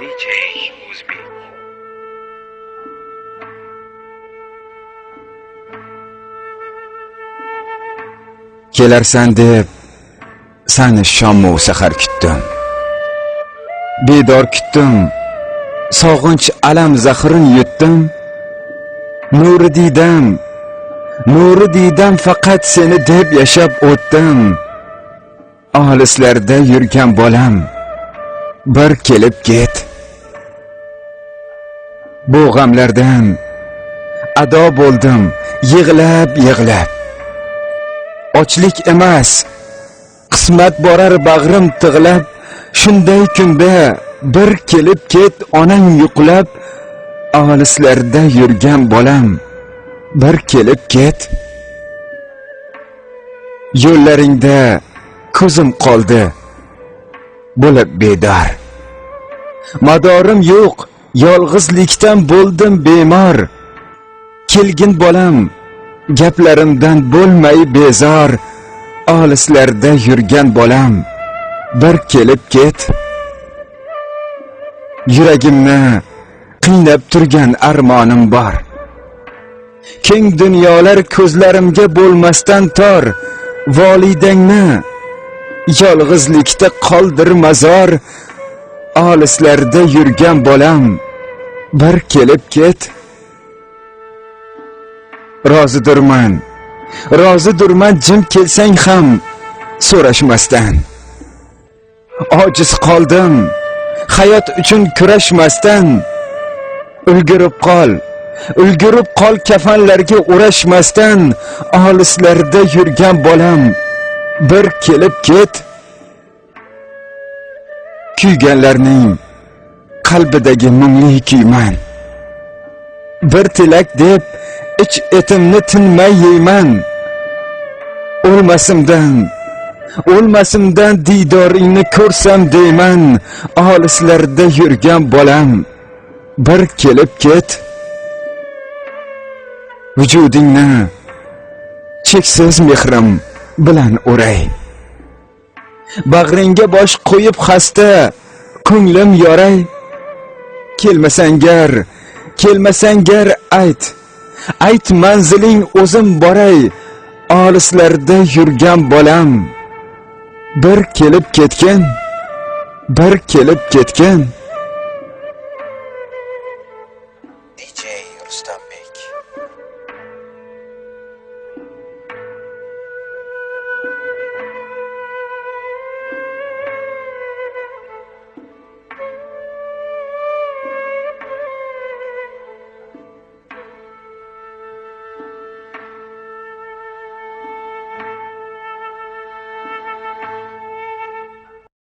DJ Usbi. kelarsan deb sani shomu sahar kutdim. Bedor kutdim sog'inch alam zahrin yutdim. Nuri diydam nuri diydam faqat seni deb yashab o'tdim. Olislarda yurgan bolam bir kelib ket bu g'amlardan ado bo'ldim yig'lab yig'lab. Ochlik emas qismat borar bag'rim tig'lab. Shunday kunda bir kelib ket onang yuqlab. Olislarda yurgan bolam bir kelib ket. Yo'llaringda ko'zim qoldi bo'lib bedor. Madorim yo'q yolg'izlikdan bo'ldim bemor. Kelgin bolam gaplarimdan bo'lmay bezor. Olislarda yurgan bolam bir kelib ket. Yuragimni qiynab turgan armonim bor. Keng dunyolar ko'zlarimga bo'lmasdan tor. Volidangni yolg'izlikda qoldir mazor olislarda yurgan bolam bir kelib ket. Rozidirman rozidirman jim kelsang ham so'rashmasdan. Ojiz qoldim hayot uchun kurashmasdan. Ulgurib qol ulgurib qol kafanlarga o'rashmasdan. Olislarda yurgan bolam bir kelib ket. Kuyganlarning qalbidagi mungli kuyman. Bir tilak deb ich etimni tinmay yeyman. O'lmasimdan o'lmasimdan diydoringni ko'rsam deyman olislarda yurgan bolam. Bir kelib ket vujudingni cheksiz mehrim bilan o'ray. Bag'ringga bosh qo'yib xasta ko'nglim yoray. Kelmasangar kelmasangar ayt. Ayt manziling o'zim boray. Olislarda yurgan bolam. Bir kelib ketgan bir kelib ketgan. DJ Rustambek